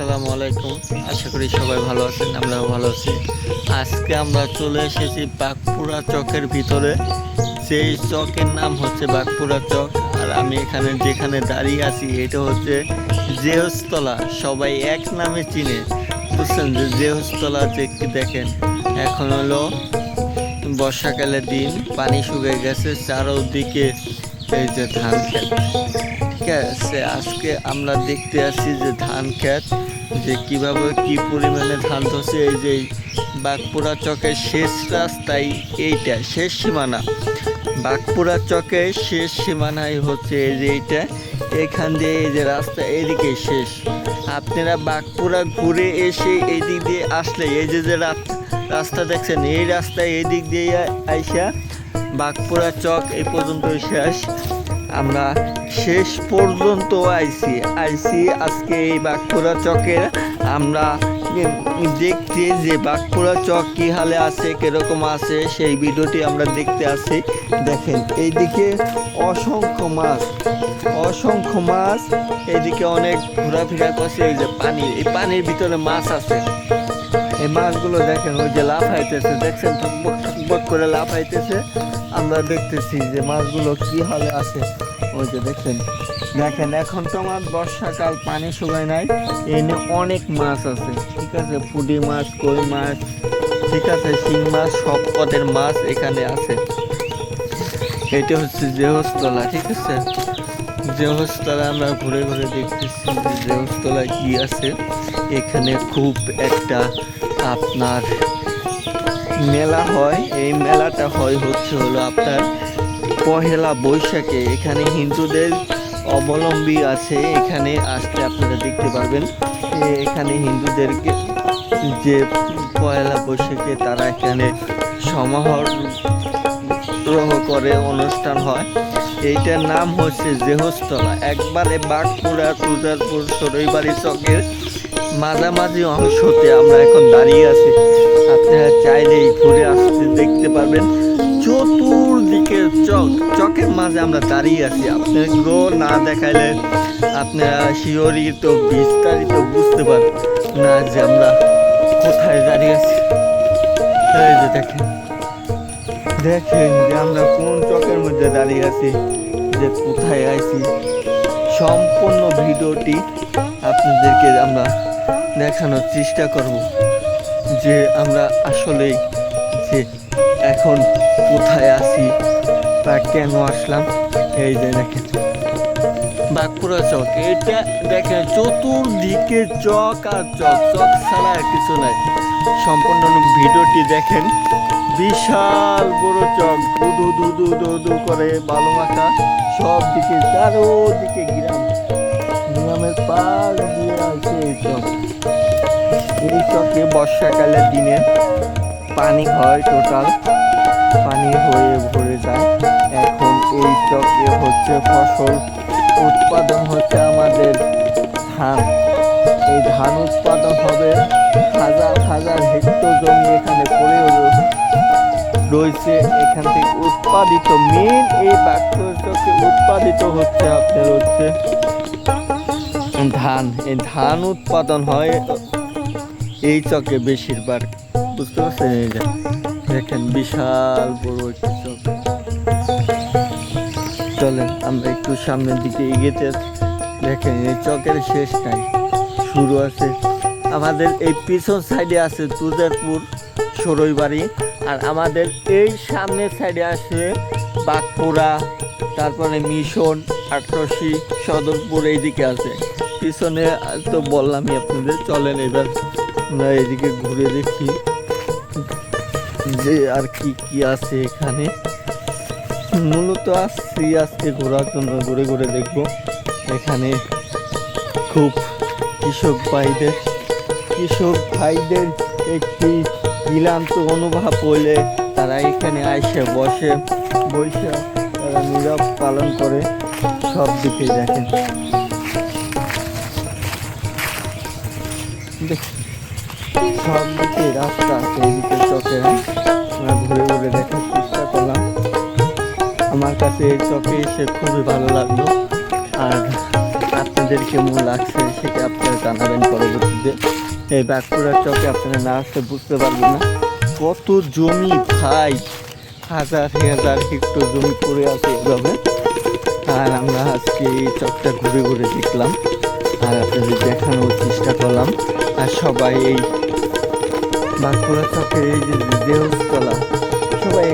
আসসালামু আলাইকুম। আশা করি সবাই ভালো আছেন, আমরাও ভালো আছি। আজকে আমরা চলে এসেছি বাঘপুরা চকের ভিতরে। সেই চকের নাম হচ্ছে বাঘপুরা চক, আর আমি এখানে যেখানে দাঁড়িয়ে আছি, এটা হচ্ছে জেহস্তলা। সবাই এক নামে চিনে। বুঝছেন যে জেহস্তলা যে দেখেন, এখন হলো বর্ষাকালের দিন, পানি শুকিয়ে গেছে, চারোদিকে এই যে ধান খেত ঠিক আছে, আজকে আমরা দেখতে আসছি যে ধান ক্ষেত যে কীভাবে কি পরিমাণে ধান ধরছে, এই যে বাঘপুরা চকের শেষ রাস্তায় এইটা, শেষ সীমানা। বাঘপুরা চকের শেষ সীমানায় হচ্ছে এই যে এইটা, এখান দিয়ে এই যে রাস্তা এদিকে শেষ। আপনারা বাঘপুরা ঘুরে এসে এই দিক দিয়ে আসলে, এই যে যে রাস্তা দেখছেন, এই রাস্তায় এদিক দিয়ে আইসা বাঘপুরা চক এই পর্যন্ত শেষ। আমরা শেষ পর্যন্ত আইছি। আইছি আজকে এই বাঘপুরা চকের। আমরা দেখছি যে বাঘপুরা চক কি হালে আছে, কীরকম আছে, সেই ভিডিওটি আমরা দেখতে আসি। দেখেন, এইদিকে অসংখ্য মাছ অসংখ্য মাছ। এইদিকে অনেক ঘোরাফেরা করছে, এই যে পানি, এই পানির ভিতরে মাছ আছে। এই মাছগুলো দেখেন, ওই যে লাফাইতেছে, দেখছেন ঠকবক ঠকবক করে লাফাইতেছে। আমরা দেখতেছি যে মাছগুলো কি হালে আছে। ওই যে দেখছেন দেখেন, এখন তো আমার বর্ষাকাল, পানি শুকায় নাই। এনে অনেক মাছ আছে। ঠিক আছে, পুঁটি মাছ, কই মাছ, ঠিক আছে, শিং মাছ, সব পদের মাছ এখানে আছে। এটা হচ্ছে জেহস্তলা ঠিক আছে? জেহস্তলা আমরা ঘুরে ঘুরে দেখতেছি যে জেহস্তলায় কি আছে। এখানে খুব একটা আপনার মেলা হয়। এই মেলাটা হয় হচ্ছে হলো আপনার পহেলা বৈশাখে। এখানে হিন্দুদের অবলম্বী আছে। এখানে আসতে আপনারা দেখতে পারবেন এখানে হিন্দুদেরকে যে পয়লা বৈশাখে তারা এখানে সমাহর করে, অনুষ্ঠান হয়। এইটার নাম হচ্ছে জেহস্তলা একবারে বাঘপুরা তুজারপুর সরইবাড়ি, চকের মাঝামাঝি অংশতে আমরা এখন দাঁড়িয়ে আছি। আপনারা চাইলেই ঘুরে আসতে দেখতে পারবেন। চতুর্দিকে চক, চকের মাঝে আমরা দাঁড়িয়ে আছি। আপনাকে না দেখাইলে আপনারা তো বিস্তারিত বুঝতে পারবেন না যে আমরা কোথায় দাঁড়িয়ে আছি। এই যে দেখেন। দেখেন যে আমরা কোন চকের মধ্যে দাঁড়িয়ে আছি, যে কোথায় আছি সম্পূর্ণ ভিডিওটি আপনাদেরকে আমরা দেখানোর চেষ্টা করব যে আমরা আসলেই যে এখন কোথায় আছি বা কেন আসলাম, এই যে দেখেন। বাঁকুড়া চক, এটা দেখেন, চতুর্দিকে চক আর চক চক ছাড়া আর কিছু নাই। সম্পূর্ণ ভিডিওটি দেখেন, বিশাল বড় চক দুদু দুদু দুদু করে বালু মাখা সব দিকে চারোদিকে গ্রাম। পাশ দিয়ে আছে এই চক এই চকে বর্ষাকালের দিনে পানি হয় টোটাল পানি হয়ে ভরে যায়। এখন এই চকে হচ্ছে ফসল উৎপাদন হচ্ছে আমাদের ধান। এই ধান উৎপাদন হবে হাজার হাজার হেক্টর জমি এখানে পড়েও রয়েছে। এখান থেকে উৎপাদিত মেন এই বাক্যচকে উৎপাদিত হচ্ছে আপনার হচ্ছে ধান, এই ধান উৎপাদন হয় এই চকে বেশিরভাগ। বুঝতে পারছেন এই যে, দেখেন বিশাল বড় একটি চক। চলেন, আমরা একটু সামনের দিকে এগিয়েতে দেখেন, এই চকের শেষ নাই, শুরু আছে। আমাদের এই পিছন সাইডে আছে তুজারপুর সরইবাড়ি আর আমাদের এই সামনের সাইডে আছে বাঘপুরা তারপরে মিশন, আটরশি, সদরপুর, এইদিকে আছে। পিছনে তো বললামই আপনাদের, চলেন এবার আমরা এইদিকে ঘুরে দেখি যে আর কি কি আছে এখানে। মূলত আসছি আজকে ঘোরার জন্য, ঘুরে ঘুরে দেখব এখানে খুব কৃষক ভাইদের কৃষক ভাইদের একটি ক্লান্ত অনুভব হলে তারা এখানে আইসে বসে বসে তারা নীরব পালন করে। সব দিকে দেখেন। দেখি সব রাস্তা আছে চকে হ্যাঁ? আমরা ঘুরে ঘুরে দেখার চেষ্টা করলাম। আমার কাছে এই চকে এসে খুবই ভালো লাগল। আর আপনাদের কেমন লাগছে সেটা আপনারা জানাবেন পরবর্তীতে। এই বাঁকুড়ার চকে আপনারা না আসতে বুঝতে পারবেন না। কত জমি ভাই, হাজার হাজার হেক্টর জমি পড়ে আছে এভাবে আর আমরা আজকে এই চকটা ঘুরে ঘুরে দেখলাম। আপনাদের দেখানোর চেষ্টা করলাম। আর সবাই এই বাঁকুড়া চকের এই যে দেহতলা সবাই